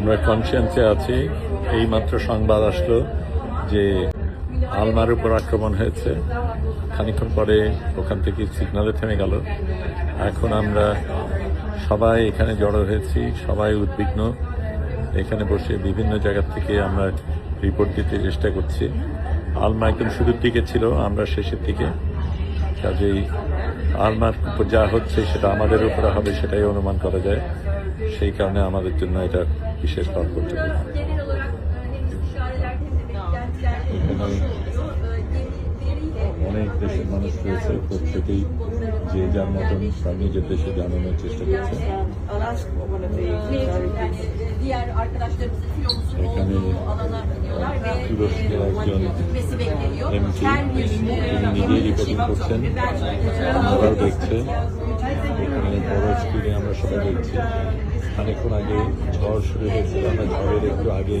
আমরা কনসিয়েন্সে আছি। এই মাত্র সংবাদ আসলো যে আলমার উপর আক্রমণ হয়েছে। খানিকক্ষণ পরে ওখান থেকে সিগনালে থেমে গেল। এখন আমরা সবাই এখানে জড়ো হয়েছি, সবাই উদ্বিগ্ন। এখানে বসে বিভিন্ন জায়গা থেকে আমরা রিপোর্ট দিতে চেষ্টা করছি। আলমা একদম শুরুর দিকে ছিল, আমরা শেষের দিকে। কাজেই আলমার উপর যা হচ্ছে সেটা আমাদের উপরে হবে, সেটাই অনুমান করা যায়। সেই কারণে আমাদের জন্য এটা বিশেষ তাৎপর্যপূর্ণ Genel olarak hem istişareler hem de beklentiler অনেক দেশের মানুষ রয়েছে প্রত্যেকেই যে যার মতন তার নিজের দেশে জানানোর চেষ্টা করছে I'll ask one of the mevcut yani diğer arkadaşlarımızın filomuzun Ekrem olduğu Bey, alana gidiyorlar ve Turoşki Akcan, gitmesi bekleniyor. MT, Her bir তিনি নিজেই রিপোর্টিং করছেন আমরাও দেখছে এখানে স্ক্রিনে আমরা সবাই দেখছি। খানিক্ষণ আগে ঝড় শুরু হয়েছিল, আমরা ঝড়ের একটু আগে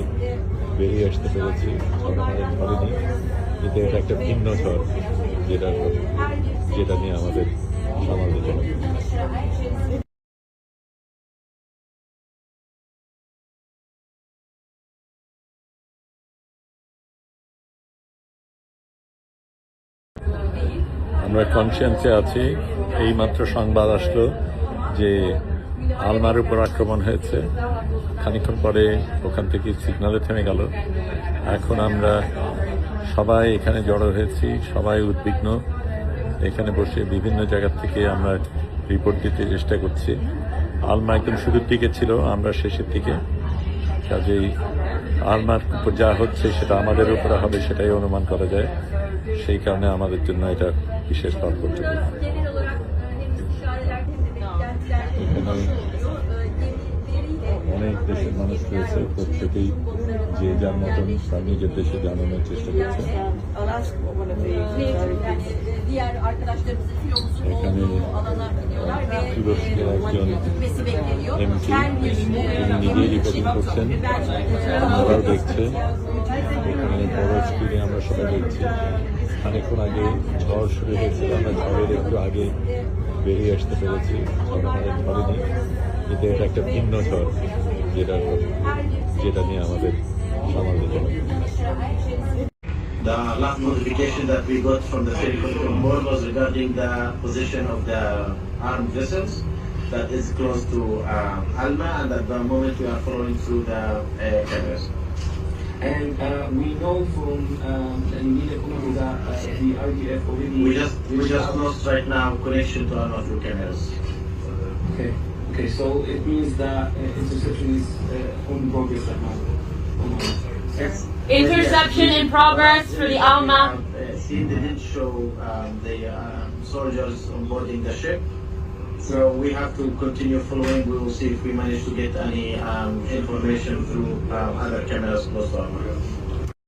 বেরিয়ে আসতে পেরেছি। ঝড় ধরেনি। কিন্তু এটা একটা ভিন্ন ঝড়, যেটা যেটা নিয়ে আমাদের সামাল দিতে আমরা কনসিয়েন্সে আছি। এই মাত্র সংবাদ আসলো। যে আলমার উপর আক্রমণ হয়েছে, খানিকক্ষণ পরে ওখান থেকে সিগনালে থেমে গেল। এখন আমরা সবাই এখানে জড়ো হয়েছি, সবাই উদ্বিগ্ন। এখানে বসে বিভিন্ন জায়গা থেকে আমরা রিপোর্ট দিতে চেষ্টা করছি। আলমা একদম শুরুর দিকে ছিল, আমরা শেষের দিকে। কাজেই আলমার উপর যা হচ্ছে সেটা আমাদের উপরে হবে, সেটাই অনুমান করা যায়। সেই কারণে আমাদের জন্য এটা বিশেষ তাৎপর্যপূর্ণ জানানোর চেষ্টা করছে I'll ask one of the mevcut yani diğer arkadaşlarımızın filomuzun Ekrem olduğu Bey, alana gidiyorlar ve Turoşki Akcan, gitmesi bekleniyor. MT, Her bir তিনি নিজেই রিপোর্টিং করছেন আমরাও দেখছে এখানে বড় স্ক্রিনে আমরা সবাই দেখছি খানিক্ষণ আগে ঝড় শুরু হয়েছিল আমরা ঝড়ের একটু আগে বেরিয়ে আসতে পেরেছি ঝড় ধরেনি কিন্তু এটা একটা ভিন্ন ঝড় যেটা যেটা নিয়ে আমাদের সামাল দিতে The last notification that we got from the Ferry Control Board was regarding the position of the armed vessels that is close to um, Alma and at the moment we are following through the uh, cameras. And uh, we know from um, Nina Kumar that uh, the RDF already. We just we just lost right now connection to our through cameras. Okay. Okay. So it means that uh, interception is uh, on progress right now. Yes. Interception in progress for the Alma. Uh, see, they did show um, the um, soldiers on boarding the ship. So we have to continue following. We will see if we manage to get any um, information through um, other cameras close to our